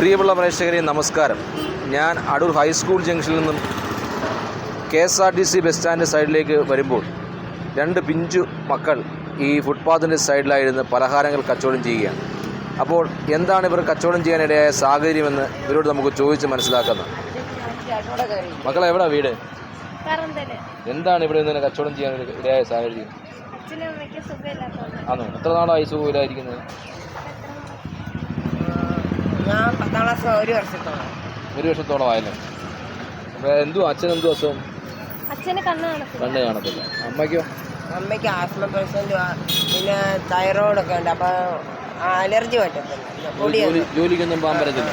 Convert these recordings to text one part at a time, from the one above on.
പ്രിയമുള്ള പ്രേക്ഷകരെ നമസ്കാരം. ഞാൻ അടൂർ ഹൈസ്കൂൾ ജംഗ്ഷനിൽ നിന്നും K S R T C bus stand സൈഡിലേക്ക് വരുമ്പോൾ രണ്ട് പിഞ്ചു മക്കൾ ഈ ഫുട്പാത്തിന്റെ സൈഡിലായിരുന്ന് പലഹാരങ്ങൾ കച്ചവടം ചെയ്യുകയാണ്. അപ്പോൾ എന്താണ് ഇവർ കച്ചവടം ചെയ്യാനിടയായ സാഹചര്യമെന്ന് ഇവരോട് നമുക്ക് ചോദിച്ച് മനസ്സിലാക്കുന്നത് മക്കളെ എവിടെ വീട്? എന്താണ് ഇവിടെ നിന്ന് കച്ചവടം ചെയ്യാൻ ഇടയായ സാഹചര്യം? ആണോ? എത്ര നാളായി സുഖമില്ലായിരിക്കുന്നത് ഞാൻ പത്താം ക്ലാസ് ഒരു വർഷത്തോളം. ഒരു വർഷത്തോളം ആയല്ലോ. അപ്പോൾ എന്തു അച്ഛൻ എന്തു അസുഖം? അച്ഛന് കണ്ണ് കാണത്തില്ല. കണ്ണ് കാണത്തില്ല. അമ്മയ്ക്കോ? അമ്മയ്ക്ക് ആസ്മ പേഴ്സന്റ് പിന്നെ തൈറോയിഡ് ഒക്കെ ഉണ്ട്. അപ്പോൾ അലർജി പറ്റത്തില്ല. പൊടി ജോലി ജോലിക്കൊന്നും പോകാൻ പറ്റത്തില്ല.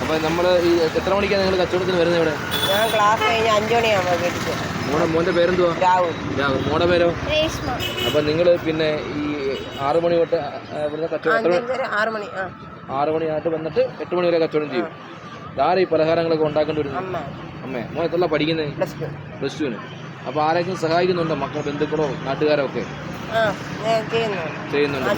അപ്പോൾ നമ്മൾ ഈ എത്ര മണിക്കാണ് നിങ്ങൾ കച്ചവടത്തിന് വരുന്നത് ഇവിടെ? ഞാൻ ക്ലാസ് കഴിഞ്ഞ് അഞ്ചു മണിയാകുമ്പോൾ വീട്ടിൽ പോകും. മോടെ മോന്റെ പേരെന്തുവാ? രാഹുൽ. രാഹുൽ. മോടെ പേരോ? രേഷ്മ. നിങ്ങൾ നിങ്ങൾ പിന്നെ ഈ ആറ് മണി തൊട്ട് ആ, ഇവിടുന്ന് കച്ചവടം എത്ര മണി- അഞ്ചര ആറ് മണി ആ. ആറ് മണിയായിട്ട് വന്നിട്ട് എട്ട് മണി വരെ കച്ചവടം ചെയ്യും. ആരാ ഈ പലഹാരങ്ങളൊക്കെ ഉണ്ടാക്കേണ്ടി വരുന്നത്? അമ്മേ. മോൻ എത്ര പഠിക്കുന്നത് പ്ലസ് ടുവിന്. അപ്പൊ ആരെങ്കിലും സഹായിക്കുന്നുണ്ടോ? മക്കൾ ബന്ധുക്കളോ നാട്ടുകാരോ ഒക്കെ ചെയ്യുന്നുണ്ട്.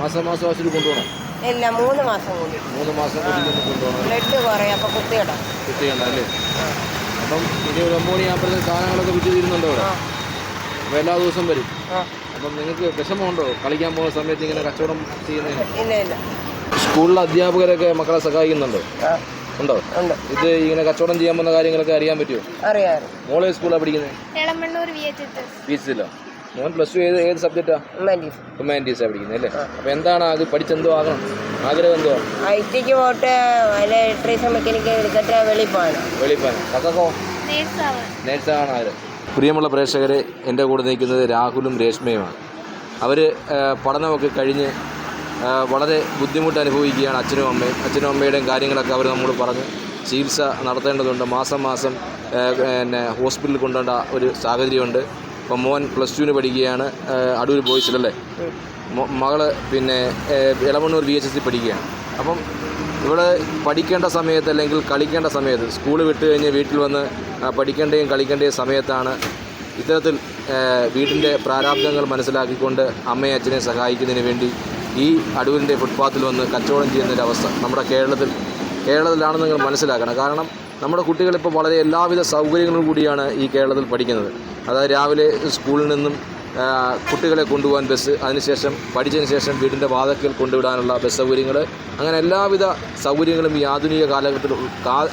മാസം മാസം ആശുപത്രി കൊണ്ടുപോകണം? ഇല്ല മൂന്ന് മാസം കൂടി. മൂന്ന് മാസം കൂടി കൊണ്ടുപോകണം? ബ്ലഡ് കുറയും അപ്പോൾ കുത്തിയിടാം കുത്തിയുണ്ട് അല്ലേ? അപ്പം ഇനി ഒരു ഒമ്പത് മണിയാകുമ്പോഴത്തേക്ക് സാധനങ്ങളൊക്കെ വിറ്റ് തീരുന്നുണ്ടോ അവിടെ? ആ. അപ്പോൾ എല്ലാ ദിവസവും വരും? അപ്പം നിങ്ങൾക്ക് വിഷമമുണ്ടോ? കളിക്കാൻ പോകുന്ന സമയത്ത് ഇങ്ങനെ കച്ചവടം ചെയ്യുന്നതിന്? ഇല്ല ഇല്ല. സ്കൂളിലെ അധ്യാപകരൊക്കെ മക്കളെ സഹായിക്കുന്നുണ്ടോ? ഉണ്ടോ? ഇത് ഇങ്ങനെ കച്ചവടം ചെയ്യാൻ പോകുന്ന കാര്യങ്ങളൊക്കെ അറിയാൻ പറ്റുമോ? അറിയാം മോളെ സ്കൂളാണ് പഠിക്കുന്നത്? മോൻ പ്ലസ് ടു ഏത് ഏത് സബ്ജക്റ്റാണ് ഹ്യൂമാനിറ്റീസ്. ഹ്യൂമാനിറ്റീസാണ് പഠിക്കുന്നത് അല്ലേ? അപ്പോൾ എന്താണ് അത് പഠിച്ചെന്തോ ആകണം? ആഗ്രഹം എന്തോ? ഐ ടിക്ക് പോട്ട് ഇലക്ട്രീഷ്യൻ മെക്കാനിക്ക് എടുത്തിട്ട് വെളിപ്പാണ്. പോകണം വെളിപ്പാൻ കക്കോ നേഴ്സാണ് ആര് പ്രിയമുള്ള പ്രേക്ഷകരെ എന്റെ കൂടെ നിൽക്കുന്നത് രാഹുലും രേഷ്മയുമാണ്. അവർ പഠനമൊക്കെ കഴിഞ്ഞ് വളരെ ബുദ്ധിമുട്ട് അനുഭവിക്കുകയാണ് അച്ഛനും അമ്മയും. അച്ഛനും അമ്മയുടെയും കാര്യങ്ങളൊക്കെ അവർ നമ്മൾ പറഞ്ഞ്. ചികിത്സ നടത്തേണ്ടതുണ്ട്. മാസം മാസം പിന്നെ ഹോസ്പിറ്റലിൽ കൊണ്ടുപോകേണ്ട ഒരു സാഹചര്യമുണ്ട്. അപ്പം മോൻ പ്ലസ് ടുവിന് പഠിക്കുകയാണ്. അടൂർ ബോയ്സിലല്ലേ? മോ- മകൾ പിന്നെ Elamannoor V H S C പഠിക്കുകയാണ്. അപ്പം ഇവിടെ പഠിക്കേണ്ട സമയത്ത് അല്ലെങ്കിൽ കളിക്കേണ്ട സമയത്ത് സ്കൂൾ വിട്ട് കഴിഞ്ഞ് വീട്ടിൽ വന്ന് പഠിക്കേണ്ടയും കളിക്കേണ്ടയും സമയത്താണ് ഇത്തരത്തിൽ വീടിന്റെ പ്രാരാബ്ദങ്ങൾ മനസ്സിലാക്കിക്കൊണ്ട് അമ്മയെ അച്ഛനെ സഹായിക്കുന്നതിന് വേണ്ടി ഈ അടൂരിന്റെ ഫുട്പാത്തിൽ വന്ന് കച്ചവടം ചെയ്യുന്നൊരു അവസ്ഥ നമ്മുടെ കേരളത്തിൽ കേരളത്തിലാണെന്ന് നിങ്ങൾ മനസ്സിലാക്കണം. കാരണം നമ്മുടെ കുട്ടികളിപ്പോൾ വളരെ എല്ലാവിധ സൗകര്യങ്ങളും കൂടിയാണ് ഈ കേരളത്തിൽ പഠിക്കുന്നത്. അതായത് രാവിലെ സ്കൂളിൽ നിന്നും കുട്ടികളെ കൊണ്ടുപോകാൻ ബസ് അതിനുശേഷം പഠിച്ചതിന് ശേഷം വീടിന്റെ വാതക്കൽ കൊണ്ടുവിടാനുള്ള ബസ് സൗകര്യങ്ങൾ. അങ്ങനെ എല്ലാവിധ സൗകര്യങ്ങളും ഈ ആധുനിക കാലഘട്ടത്തിൽ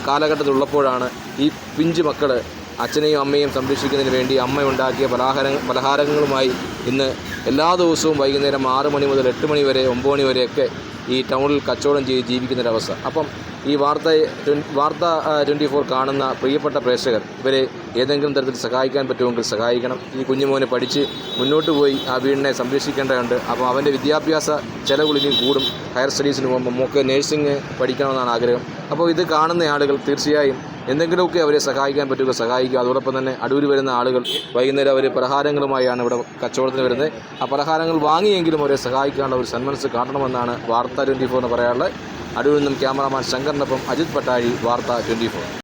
കാലഘട്ടത്തിലുള്ളപ്പോഴാണ് ഈ പിഞ്ചു മക്കൾ അച്ഛനെയും അമ്മയും സംരക്ഷിക്കുന്നതിന് വേണ്ടി അമ്മ ഉണ്ടാക്കിയ പലഹാര പലഹാരങ്ങളുമായി ഇന്ന് എല്ലാ ദിവസവും വൈകുന്നേരം ആറ് മണി മുതൽ എട്ട് മണി വരെ ഒമ്പത് മണി വരെയൊക്കെ ഈ ടൗണിൽ കച്ചവടം ചെയ്ത് ജീവിക്കുന്നൊരവസ്ഥ. അപ്പം ഈ വാർത്ത വാർത്ത ട്വന്റി ഫോർ കാണുന്ന പ്രിയപ്പെട്ട പ്രേക്ഷകർ ഇവരെ ഏതെങ്കിലും തരത്തിൽ സഹായിക്കാൻ പറ്റുമെങ്കിൽ സഹായിക്കണം. ഈ കുഞ്ഞുമോനെ പഠിച്ച് മുന്നോട്ട് പോയി ആ വീടിനെ സംരക്ഷിക്കേണ്ടതുണ്ട്. അപ്പോൾ അവന്റെ വിദ്യാഭ്യാസ ചെലവുകൾ കൂടും. ഹയർ സ്റ്റഡീസിന് പോകുമ്പോൾ മോക്ക് നേഴ്സിംഗ് പഠിക്കണമെന്നാണ് ആഗ്രഹം. അപ്പോൾ ഇത് കാണുന്ന ആളുകൾ തീർച്ചയായും എന്തെങ്കിലുമൊക്കെ അവരെ സഹായിക്കാൻ പറ്റുക സഹായിക്കുക. അതോടൊപ്പം തന്നെ അടൂർ വരുന്ന ആളുകൾ വൈകുന്നേരം അവർ പലഹാരങ്ങളുമായാണ് ഇവിടെ കച്ചവടത്തിന് വരുന്നത്. ആ പലഹാരങ്ങൾ വാങ്ങിയെങ്കിലും അവരെ സഹായിക്കാനുള്ള ഒരു സന്മനസ് കാട്ടണമെന്നാണ് വാർത്ത ട്വന്റി എന്ന് പറയാനുള്ളത് അടൂരിൽ നിന്നും ക്യാമറാമാൻ ശങ്കറിനൊപ്പം അജിത് പട്ടാഴി വാർത്ത ട്വന്റി ഫോർ.